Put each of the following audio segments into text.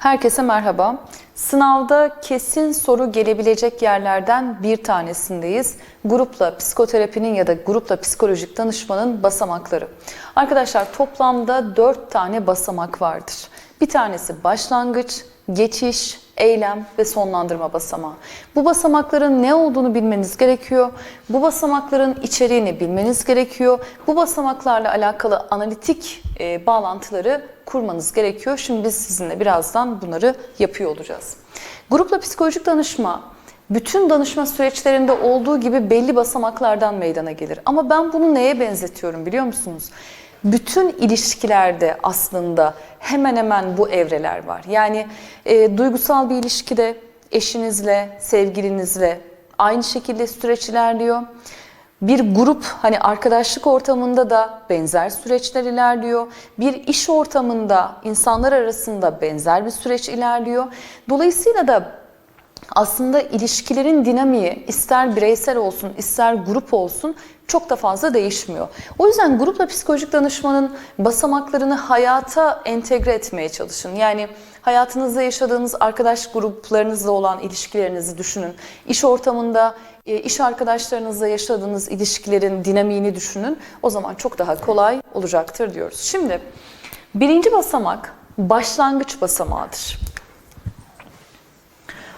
Herkese merhaba. Sınavda kesin soru gelebilecek yerlerden bir tanesindeyiz. Grupla psikoterapinin ya da grupla psikolojik danışmanın basamakları. Arkadaşlar toplamda 4 tane basamak vardır. Bir tanesi başlangıç, geçiş, eylem ve sonlandırma basamağı. Bu basamakların ne olduğunu bilmeniz gerekiyor. Bu basamakların içeriğini bilmeniz gerekiyor. Bu basamaklarla alakalı analitik e, bağlantıları kurmanız gerekiyor. Şimdi biz sizinle birazdan bunları yapıyor olacağız. Grupla psikolojik danışma bütün danışma süreçlerinde olduğu gibi belli basamaklardan meydana gelir. Ama ben bunu neye benzetiyorum biliyor musunuz? Bütün ilişkilerde aslında hemen hemen bu evreler var. Yani e, duygusal bir ilişkide eşinizle, sevgilinizle aynı şekilde süreç ilerliyor. Bir grup hani arkadaşlık ortamında da benzer süreçler ilerliyor. Bir iş ortamında insanlar arasında benzer bir süreç ilerliyor. Dolayısıyla da aslında ilişkilerin dinamiği ister bireysel olsun ister grup olsun çok da fazla değişmiyor. O yüzden grupla psikolojik danışmanın basamaklarını hayata entegre etmeye çalışın. Yani hayatınızda yaşadığınız arkadaş gruplarınızla olan ilişkilerinizi düşünün. İş ortamında e, iş arkadaşlarınızla yaşadığınız ilişkilerin dinamiğini düşünün. O zaman çok daha kolay olacaktır diyoruz. Şimdi birinci basamak başlangıç basamağıdır.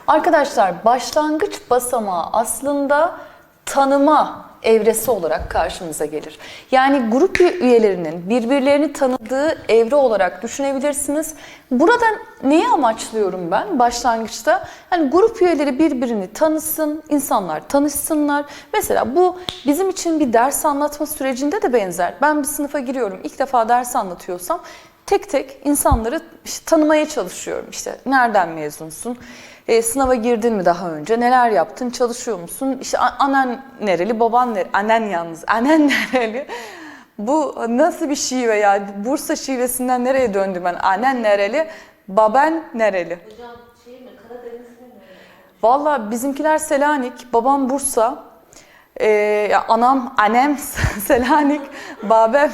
Arkadaşlar başlangıç basamağı aslında tanıma evresi olarak karşımıza gelir. Yani grup üyelerinin birbirlerini tanıdığı evre olarak düşünebilirsiniz. Burada neyi amaçlıyorum ben başlangıçta? Hani grup üyeleri birbirini tanısın, insanlar tanışsınlar. Mesela bu bizim için bir ders anlatma sürecinde de benzer. Ben bir sınıfa giriyorum, ilk defa ders anlatıyorsam tek tek insanları işte tanımaya çalışıyorum. İşte nereden mezunsun? E, sınava girdin mi daha önce? Neler yaptın? Çalışıyor musun? İşte annen nereli? Baban nereli? Annen yalnız. Annen nereli? Bu nasıl bir şive ya? Bursa şivesinden nereye döndüm ben? Annen nereli? Baban nereli? Hocam şey mi Karadeniz'de mi? Valla bizimkiler Selanik, babam Bursa, ee, anam, annem Selanik, babam,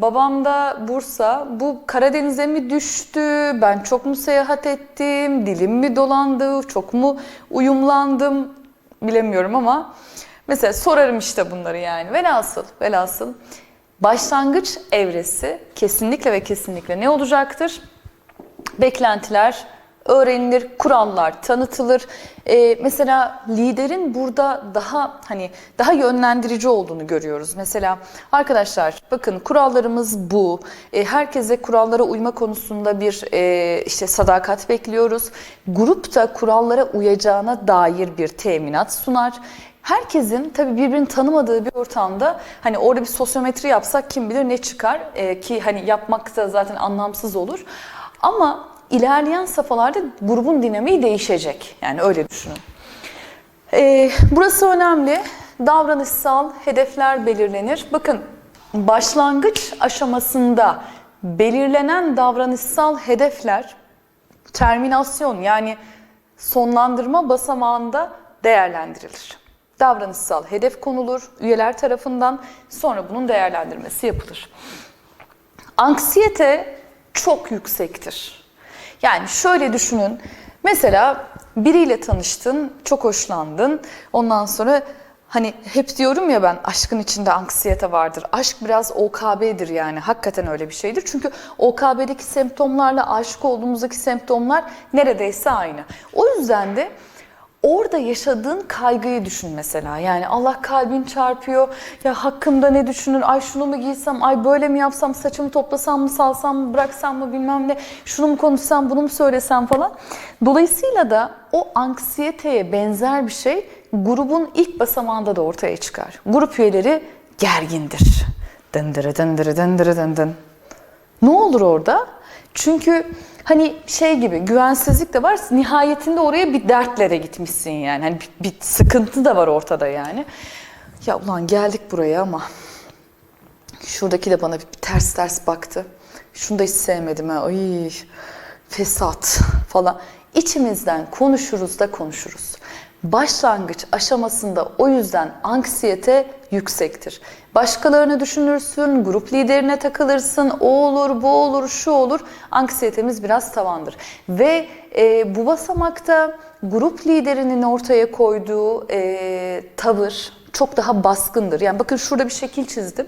babam da Bursa. Bu Karadeniz'e mi düştü, ben çok mu seyahat ettim, dilim mi dolandı, çok mu uyumlandım bilemiyorum ama mesela sorarım işte bunları yani. Velhasıl, velhasıl başlangıç evresi kesinlikle ve kesinlikle ne olacaktır? beklentiler öğrenilir, kurallar tanıtılır. Ee, mesela liderin burada daha hani daha yönlendirici olduğunu görüyoruz. Mesela arkadaşlar bakın kurallarımız bu. Ee, herkese kurallara uyma konusunda bir e, işte sadakat bekliyoruz. Grup da kurallara uyacağına dair bir teminat sunar. Herkesin tabii birbirini tanımadığı bir ortamda hani orada bir sosyometri yapsak kim bilir ne çıkar Ee, ki hani yapmak da zaten anlamsız olur. Ama ilerleyen safhalarda grubun dinamiği değişecek. Yani öyle düşünün. Ee, burası önemli. Davranışsal hedefler belirlenir. Bakın başlangıç aşamasında belirlenen davranışsal hedefler terminasyon yani sonlandırma basamağında değerlendirilir. Davranışsal hedef konulur üyeler tarafından sonra bunun değerlendirmesi yapılır. Anksiyete çok yüksektir. Yani şöyle düşünün. Mesela biriyle tanıştın, çok hoşlandın. Ondan sonra hani hep diyorum ya ben aşkın içinde anksiyete vardır. Aşk biraz OKB'dir yani. Hakikaten öyle bir şeydir. Çünkü OKB'deki semptomlarla aşık olduğumuzdaki semptomlar neredeyse aynı. O yüzden de Orada yaşadığın kaygıyı düşün mesela. Yani Allah kalbin çarpıyor. Ya hakkımda ne düşünür? Ay şunu mu giysem? Ay böyle mi yapsam? Saçımı toplasam mı? Salsam mı? Bıraksam mı? Bilmem ne. Şunu mu konuşsam? Bunu mu söylesem falan. Dolayısıyla da o anksiyeteye benzer bir şey grubun ilk basamağında da ortaya çıkar. Grup üyeleri gergindir. Dındırı dındırı dındırı dındın. Ne olur orada? Çünkü hani şey gibi güvensizlik de var. Nihayetinde oraya bir dertle de gitmişsin yani. Hani bir, bir sıkıntı da var ortada yani. Ya ulan geldik buraya ama şuradaki de bana bir ters ters baktı. Şunu da hiç sevmedim ha. Ay fesat falan. İçimizden konuşuruz da konuşuruz. Başlangıç aşamasında o yüzden anksiyete yüksektir. Başkalarını düşünürsün, grup liderine takılırsın, o olur, bu olur, şu olur. Anksiyetemiz biraz tavandır. Ve e, bu basamakta grup liderinin ortaya koyduğu e, tavır çok daha baskındır. Yani bakın şurada bir şekil çizdim.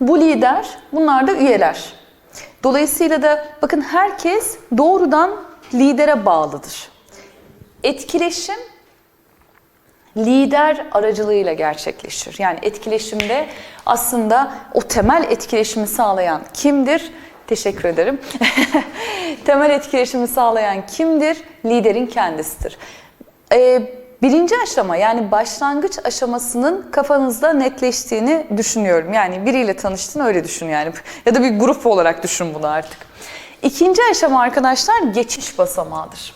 Bu lider, bunlar da üyeler. Dolayısıyla da bakın herkes doğrudan lidere bağlıdır. Etkileşim lider aracılığıyla gerçekleşir. Yani etkileşimde aslında o temel etkileşimi sağlayan kimdir? Teşekkür ederim. temel etkileşimi sağlayan kimdir? Liderin kendisidir. Ee, birinci aşama yani başlangıç aşamasının kafanızda netleştiğini düşünüyorum. Yani biriyle tanıştın öyle düşün yani. Ya da bir grup olarak düşün bunu artık. İkinci aşama arkadaşlar geçiş basamağıdır.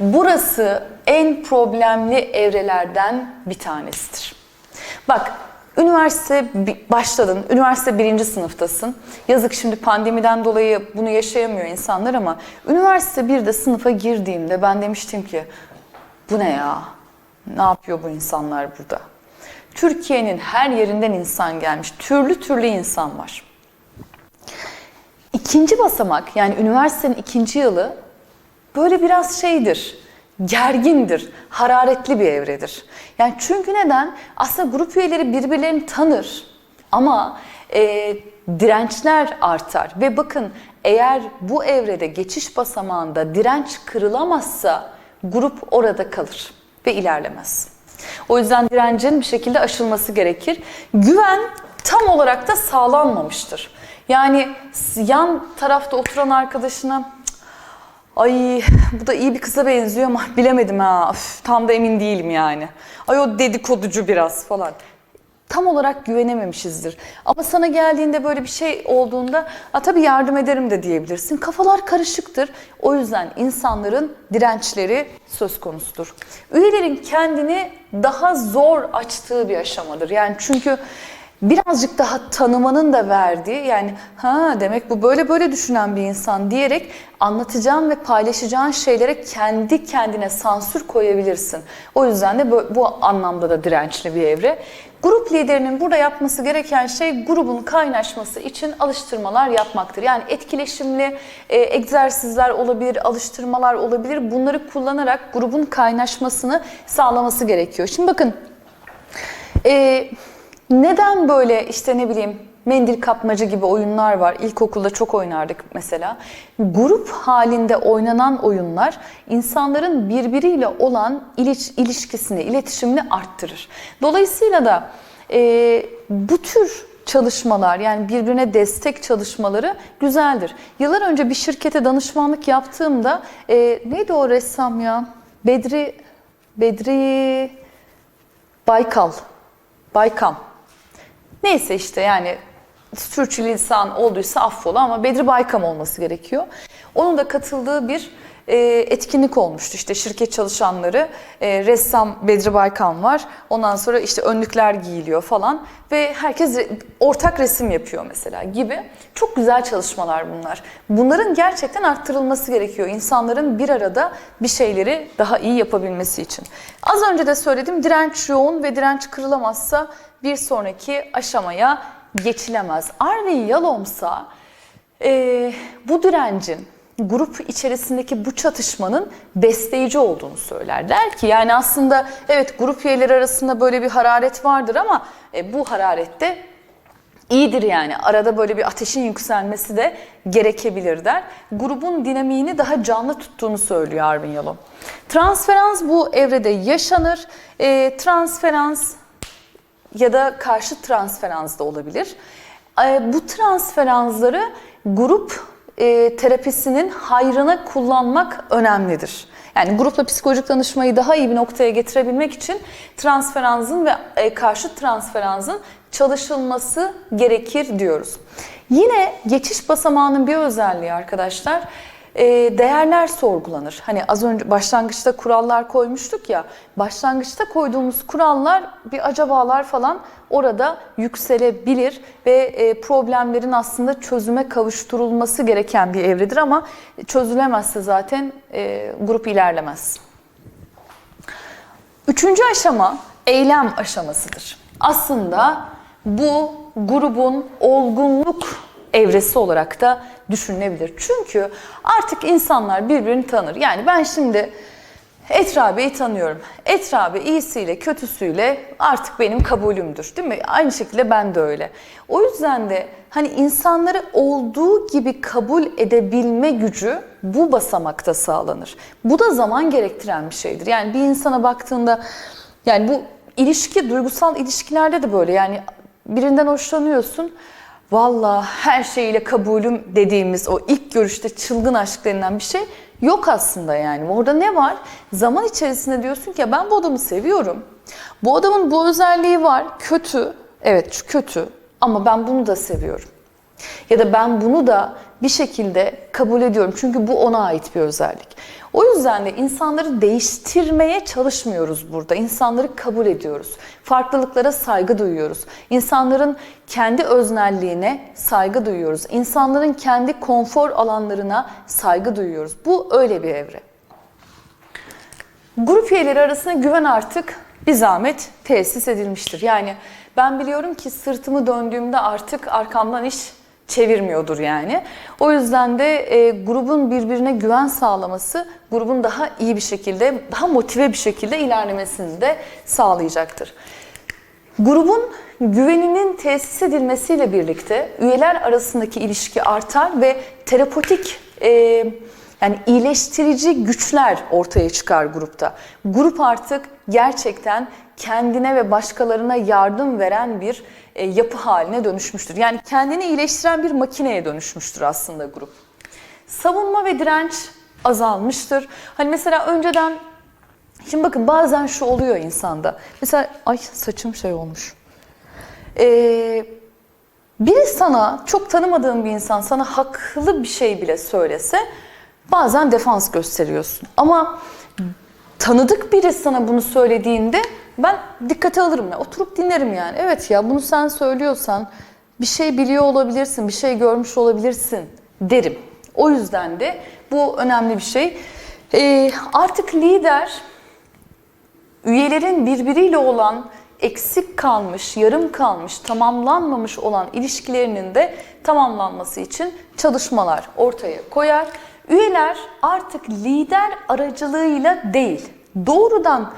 Burası en problemli evrelerden bir tanesidir. Bak, üniversite başladın, üniversite birinci sınıftasın. Yazık şimdi pandemiden dolayı bunu yaşayamıyor insanlar ama üniversite birde sınıfa girdiğimde ben demiştim ki bu ne ya? Ne yapıyor bu insanlar burada? Türkiye'nin her yerinden insan gelmiş. Türlü türlü insan var. İkinci basamak yani üniversitenin ikinci yılı böyle biraz şeydir, gergindir, hararetli bir evredir. Yani çünkü neden? Aslında grup üyeleri birbirlerini tanır ama e, dirençler artar. Ve bakın eğer bu evrede geçiş basamağında direnç kırılamazsa grup orada kalır ve ilerlemez. O yüzden direncin bir şekilde aşılması gerekir. Güven tam olarak da sağlanmamıştır. Yani yan tarafta oturan arkadaşına "Cık, Ay bu da iyi bir kıza benziyor ama bilemedim ha. Üf, tam da emin değilim yani. Ay o dedikoducu biraz falan. Tam olarak güvenememişizdir. Ama sana geldiğinde böyle bir şey olduğunda ha tabii yardım ederim de diyebilirsin. Kafalar karışıktır. O yüzden insanların dirençleri söz konusudur. Üyelerin kendini daha zor açtığı bir aşamadır. Yani çünkü birazcık daha tanımanın da verdiği yani ha demek bu böyle böyle düşünen bir insan diyerek anlatacağın ve paylaşacağın şeylere kendi kendine sansür koyabilirsin. O yüzden de bu, bu anlamda da dirençli bir evre. Grup liderinin burada yapması gereken şey grubun kaynaşması için alıştırmalar yapmaktır. Yani etkileşimli e, egzersizler olabilir, alıştırmalar olabilir. Bunları kullanarak grubun kaynaşmasını sağlaması gerekiyor. Şimdi bakın e, neden böyle işte ne bileyim mendil kapmacı gibi oyunlar var. İlkokulda çok oynardık mesela. Grup halinde oynanan oyunlar insanların birbiriyle olan iliş, ilişkisini, iletişimini arttırır. Dolayısıyla da e, bu tür çalışmalar yani birbirine destek çalışmaları güzeldir. Yıllar önce bir şirkete danışmanlık yaptığımda e, neydi o ressam ya? Bedri Bedri Baykal. Baykam. Neyse işte yani sürçülisan olduysa affola ama Bedri Baykam olması gerekiyor. Onun da katıldığı bir e, etkinlik olmuştu. İşte şirket çalışanları, e, ressam Bedri Baykam var. Ondan sonra işte önlükler giyiliyor falan ve herkes re- ortak resim yapıyor mesela gibi. Çok güzel çalışmalar bunlar. Bunların gerçekten arttırılması gerekiyor. İnsanların bir arada bir şeyleri daha iyi yapabilmesi için. Az önce de söyledim direnç yoğun ve direnç kırılamazsa bir sonraki aşamaya geçilemez. Arvi Yalomsa e, bu direncin grup içerisindeki bu çatışmanın besleyici olduğunu söyler. Der ki yani aslında evet grup üyeleri arasında böyle bir hararet vardır ama e, bu hararette iyidir yani. Arada böyle bir ateşin yükselmesi de gerekebilir der. Grubun dinamiğini daha canlı tuttuğunu söylüyor Arvin Yalom. Transferans bu evrede yaşanır. E, transferans ya da karşı transferans da olabilir. E, bu transferansları grup e, terapisinin hayrına kullanmak önemlidir. Yani grupla psikolojik danışmayı daha iyi bir noktaya getirebilmek için transferansın ve e, karşı transferansın çalışılması gerekir diyoruz. Yine geçiş basamağının bir özelliği arkadaşlar. E, değerler sorgulanır. Hani az önce başlangıçta kurallar koymuştuk ya, başlangıçta koyduğumuz kurallar bir acabalar falan orada yükselebilir ve e, problemlerin aslında çözüme kavuşturulması gereken bir evredir ama çözülemezse zaten e, grup ilerlemez. Üçüncü aşama eylem aşamasıdır. Aslında bu grubun olgunluk evresi olarak da düşünülebilir. Çünkü artık insanlar birbirini tanır. Yani ben şimdi Etra Bey'i tanıyorum. Etra Bey iyisiyle kötüsüyle artık benim kabulümdür değil mi? Aynı şekilde ben de öyle. O yüzden de hani insanları olduğu gibi kabul edebilme gücü bu basamakta sağlanır. Bu da zaman gerektiren bir şeydir. Yani bir insana baktığında yani bu ilişki, duygusal ilişkilerde de böyle yani birinden hoşlanıyorsun. Valla her şeyiyle kabulüm dediğimiz o ilk görüşte çılgın aşk denilen bir şey yok aslında yani. Orada ne var? Zaman içerisinde diyorsun ki ben bu adamı seviyorum. Bu adamın bu özelliği var. Kötü. Evet kötü ama ben bunu da seviyorum. Ya da ben bunu da bir şekilde kabul ediyorum. Çünkü bu ona ait bir özellik. O yüzden de insanları değiştirmeye çalışmıyoruz burada. İnsanları kabul ediyoruz. Farklılıklara saygı duyuyoruz. İnsanların kendi öznelliğine saygı duyuyoruz. İnsanların kendi konfor alanlarına saygı duyuyoruz. Bu öyle bir evre. Grup üyeleri arasında güven artık bir zahmet tesis edilmiştir. Yani ben biliyorum ki sırtımı döndüğümde artık arkamdan iş çevirmiyordur yani. O yüzden de e, grubun birbirine güven sağlaması grubun daha iyi bir şekilde, daha motive bir şekilde ilerlemesini de sağlayacaktır. Grubun güveninin tesis edilmesiyle birlikte üyeler arasındaki ilişki artar ve terapotik e, yani iyileştirici güçler ortaya çıkar grupta. Grup artık gerçekten kendine ve başkalarına yardım veren bir e, yapı haline dönüşmüştür. Yani kendini iyileştiren bir makineye dönüşmüştür aslında grup. Savunma ve direnç azalmıştır. Hani mesela önceden Şimdi bakın bazen şu oluyor insanda. Mesela ay saçım şey olmuş. Ee, biri sana çok tanımadığın bir insan sana haklı bir şey bile söylese bazen defans gösteriyorsun. Ama tanıdık biri sana bunu söylediğinde ben dikkate alırım ya. Oturup dinlerim yani. Evet ya bunu sen söylüyorsan bir şey biliyor olabilirsin, bir şey görmüş olabilirsin derim. O yüzden de bu önemli bir şey. Ee, artık lider üyelerin birbiriyle olan eksik kalmış, yarım kalmış, tamamlanmamış olan ilişkilerinin de tamamlanması için çalışmalar ortaya koyar. Üyeler artık lider aracılığıyla değil, doğrudan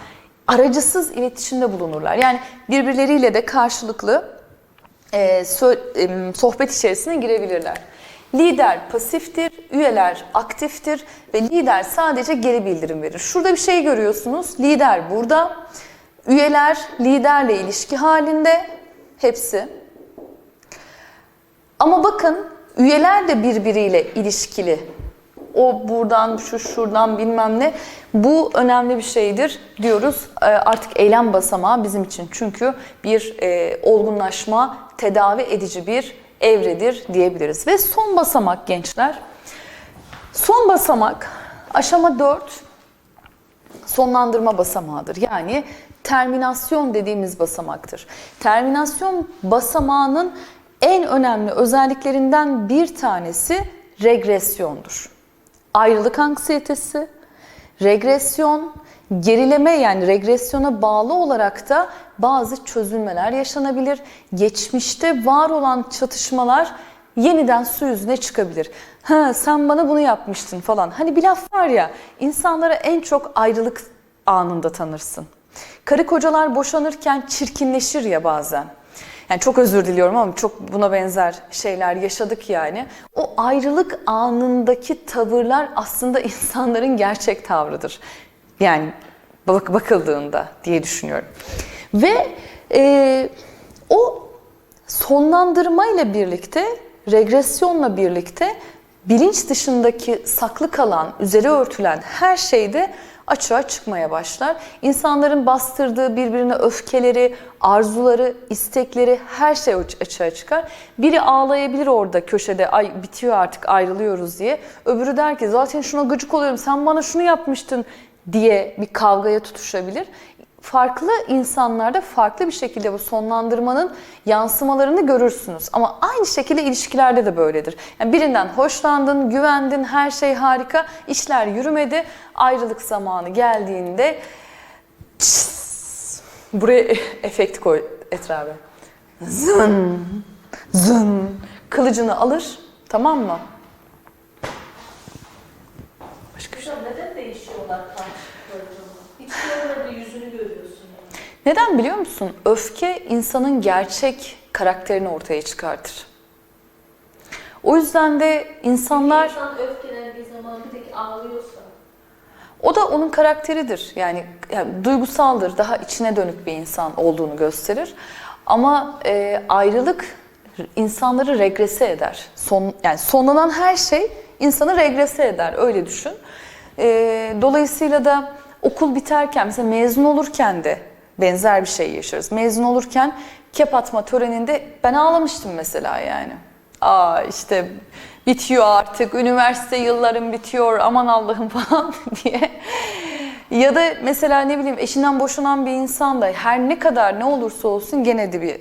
aracısız iletişimde bulunurlar. Yani birbirleriyle de karşılıklı e, e, sohbet içerisine girebilirler. Lider pasiftir, üyeler aktiftir ve lider sadece geri bildirim verir. Şurada bir şey görüyorsunuz. Lider burada. Üyeler liderle ilişki halinde hepsi. Ama bakın üyeler de birbiriyle ilişkili. O buradan, şu şuradan bilmem ne. Bu önemli bir şeydir diyoruz. E, Artık eylem basamağı bizim için. Çünkü bir e, olgunlaşma, tedavi edici bir evredir diyebiliriz. Ve son basamak gençler. Son basamak aşama 4 sonlandırma basamağıdır. Yani terminasyon dediğimiz basamaktır. Terminasyon basamağının en önemli özelliklerinden bir tanesi regresyondur. Ayrılık anksiyetesi, regresyon, gerileme yani regresyona bağlı olarak da bazı çözülmeler yaşanabilir. Geçmişte var olan çatışmalar yeniden su yüzüne çıkabilir. Ha sen bana bunu yapmıştın falan. Hani bir laf var ya insanlara en çok ayrılık anında tanırsın. Karı kocalar boşanırken çirkinleşir ya bazen. Yani çok özür diliyorum ama çok buna benzer şeyler yaşadık yani. O ayrılık anındaki tavırlar aslında insanların gerçek tavrıdır. Yani bak bakıldığında diye düşünüyorum. Ve e, o sonlandırmayla birlikte, regresyonla birlikte bilinç dışındaki saklı kalan, üzeri örtülen her şeyde açığa çıkmaya başlar. İnsanların bastırdığı birbirine öfkeleri, arzuları, istekleri her şey açığa çıkar. Biri ağlayabilir orada köşede ay bitiyor artık ayrılıyoruz diye. Öbürü der ki zaten şuna gıcık oluyorum sen bana şunu yapmıştın diye bir kavgaya tutuşabilir farklı insanlarda farklı bir şekilde bu sonlandırmanın yansımalarını görürsünüz. Ama aynı şekilde ilişkilerde de böyledir. Yani birinden hoşlandın, güvendin, her şey harika, işler yürümedi. Ayrılık zamanı geldiğinde çıs, buraya efekt koy etrafa. Zın, zın. Kılıcını alır, tamam mı? Başka bir şey. Neden değişiyorlar yüzünü görüyorsun. Neden biliyor musun? Öfke insanın gerçek karakterini ortaya çıkartır. O yüzden de insanlar, Bir insan öfkelendiği zaman bir tek ağlıyorsa, o da onun karakteridir. Yani, yani duygusaldır, daha içine dönük bir insan olduğunu gösterir. Ama e, ayrılık insanları regrese eder. Son, yani sonlanan her şey insanı regrese eder, öyle düşün. E, dolayısıyla da okul biterken, mesela mezun olurken de benzer bir şey yaşarız. Mezun olurken kep atma töreninde ben ağlamıştım mesela yani. Aa işte bitiyor artık, üniversite yıllarım bitiyor, aman Allah'ım falan diye. Ya da mesela ne bileyim eşinden boşanan bir insan da her ne kadar ne olursa olsun gene de bir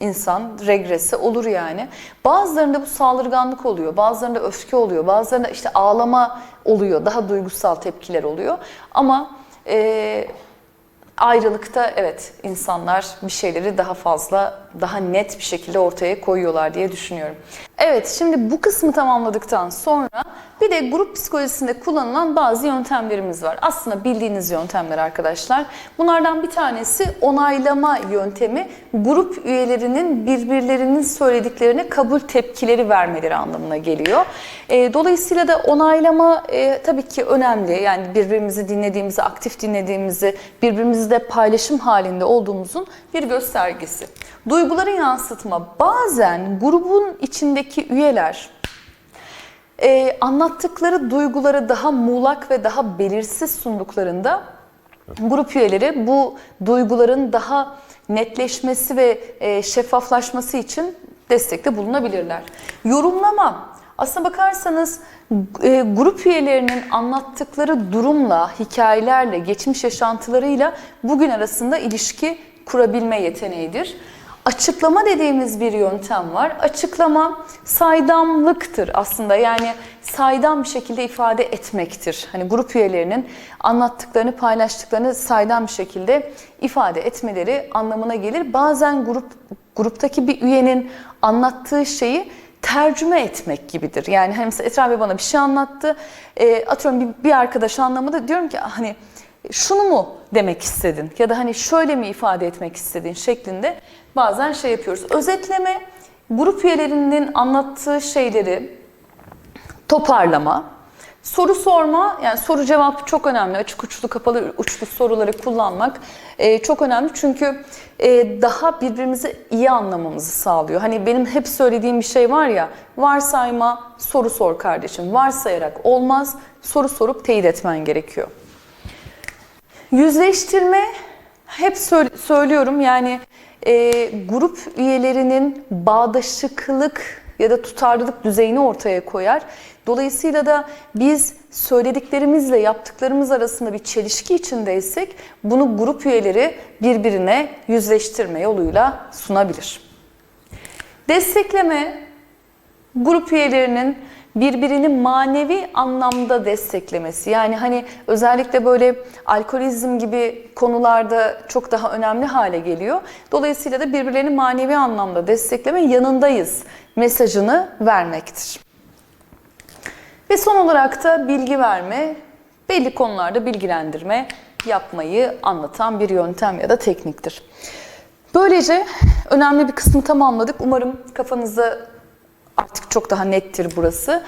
insan regresi olur yani. Bazılarında bu saldırganlık oluyor, bazılarında öfke oluyor, bazılarında işte ağlama oluyor, daha duygusal tepkiler oluyor. Ama e, ayrılıkta evet insanlar bir şeyleri daha fazla, daha net bir şekilde ortaya koyuyorlar diye düşünüyorum. Evet şimdi bu kısmı tamamladıktan sonra bir de grup psikolojisinde kullanılan bazı yöntemlerimiz var. Aslında bildiğiniz yöntemler arkadaşlar. Bunlardan bir tanesi onaylama yöntemi. Grup üyelerinin birbirlerinin söylediklerine kabul tepkileri vermeleri anlamına geliyor. E, dolayısıyla da onaylama e, tabii ki önemli. Yani birbirimizi dinlediğimizi, aktif dinlediğimizi, birbirimizle paylaşım halinde olduğumuzun bir göstergesi. Duyguları yansıtma. Bazen grubun içindeki üyeler e, anlattıkları duyguları daha muğlak ve daha belirsiz sunduklarında grup üyeleri bu duyguların daha netleşmesi ve e, şeffaflaşması için destekte bulunabilirler. Yorumlama. Aslına bakarsanız e, grup üyelerinin anlattıkları durumla, hikayelerle, geçmiş yaşantılarıyla bugün arasında ilişki kurabilme yeteneğidir. Açıklama dediğimiz bir yöntem var. Açıklama saydamlıktır aslında. Yani saydam bir şekilde ifade etmektir. Hani grup üyelerinin anlattıklarını, paylaştıklarını saydam bir şekilde ifade etmeleri anlamına gelir. Bazen grup gruptaki bir üyenin anlattığı şeyi tercüme etmek gibidir. Yani hani mesela Esra Bey bana bir şey anlattı. E, atıyorum bir, bir arkadaş anlamadı. Diyorum ki hani şunu mu demek istedin ya da hani şöyle mi ifade etmek istedin şeklinde bazen şey yapıyoruz. Özetleme grup üyelerinin anlattığı şeyleri toparlama, soru sorma yani soru cevap çok önemli. Açık uçlu kapalı uçlu soruları kullanmak e, çok önemli çünkü e, daha birbirimizi iyi anlamamızı sağlıyor. Hani benim hep söylediğim bir şey var ya varsayma soru sor kardeşim. Varsayarak olmaz soru sorup teyit etmen gerekiyor. Yüzleştirme hep söylüyorum yani e, grup üyelerinin bağdaşıklık ya da tutarlılık düzeyini ortaya koyar. Dolayısıyla da biz söylediklerimizle yaptıklarımız arasında bir çelişki içindeysek bunu grup üyeleri birbirine yüzleştirme yoluyla sunabilir. Destekleme grup üyelerinin birbirini manevi anlamda desteklemesi. Yani hani özellikle böyle alkolizm gibi konularda çok daha önemli hale geliyor. Dolayısıyla da birbirlerini manevi anlamda destekleme, yanındayız mesajını vermektir. Ve son olarak da bilgi verme, belli konularda bilgilendirme yapmayı anlatan bir yöntem ya da tekniktir. Böylece önemli bir kısmı tamamladık. Umarım kafanızda artık çok daha nettir burası.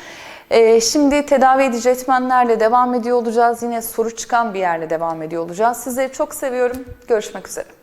Ee, şimdi tedavi edici etmenlerle devam ediyor olacağız. Yine soru çıkan bir yerle devam ediyor olacağız. Sizleri çok seviyorum. Görüşmek üzere.